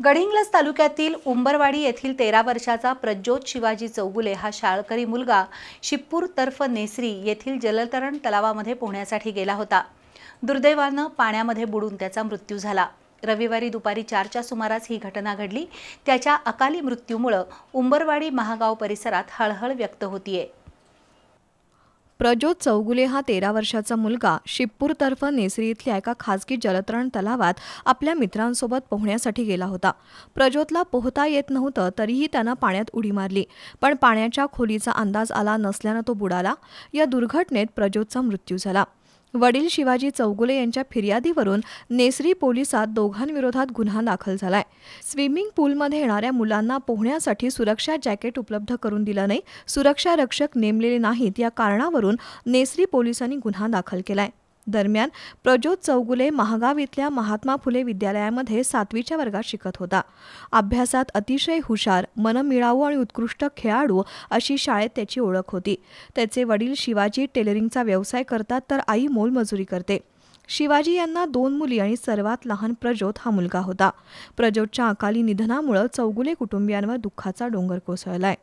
गडिंग्लज तालुक्यातील उंबरवाडी येथील तेरा वर्षाचा प्रज्योत शिवाजी चौगुले हा शाळकरी मुलगा शिपूर तर्फ नेसरी येथील जलतरण तलावामध्ये पोहण्यासाठी गेला होता. दुर्दैवानं पाण्यामध्ये बुडून त्याचा मृत्यू झाला. रविवारी दुपारी चारच्या सुमारास ही घटना घडली. त्याच्या अकाली मृत्यूमुळं उंबरवाडी महागाव परिसरात हळहळ व्यक्त होतीये. प्रज्योत चौगुले हा तेरा वर्षाचा मुलगा शिप्पूरतर्फ नेसरी इथल्या एका खासगी जलतरण तलावात आपल्या मित्रांसोबत पोहण्यासाठी गेला होता. प्रज्योतला पोहता येत नव्हतं तरीही त्यानं पाण्यात उडी मारली. पण पाण्याच्या खोलीचा अंदाज आला नसल्यानं तो बुडाला. या दुर्घटनेत प्रज्योतचा मृत्यू झाला. वडील शिवाजी चौगुले यांच्या फिर्यादीवरून नेसरी पोलिसात दोघांविरोधात गुन्हा दाखल झालाय. स्विमिंग पूलमध्ये येणाऱ्या मुलांना पोहण्यासाठी सुरक्षा जॅकेट उपलब्ध करून दिलं नाही. सुरक्षा रक्षक नेमलेले नाहीत या कारणावरून नेसरी पोलिसांनी गुन्हा दाखल केलाय. दरम्यान प्रज्योत चौगुले महागाव इथल्या महात्मा फुले विद्यालयामध्ये सातवीच्या वर्गात शिकत होता. अभ्यासात अतिशय हुशार मनमिळावू आणि उत्कृष्ट खेळाडू अशी शाळेत त्याची ओळख होती. त्याचे वडील शिवाजी टेलरिंगचा व्यवसाय करतात तर आई मोलमजुरी करते. शिवाजी यांना दोन मुली आणि सर्वात लहान प्रज्योत हा मुलगा होता. प्रज्योतच्या अकाली निधनामुळं चौगुले कुटुंबियांवर दुःखाचा डोंगर कोसळलाय.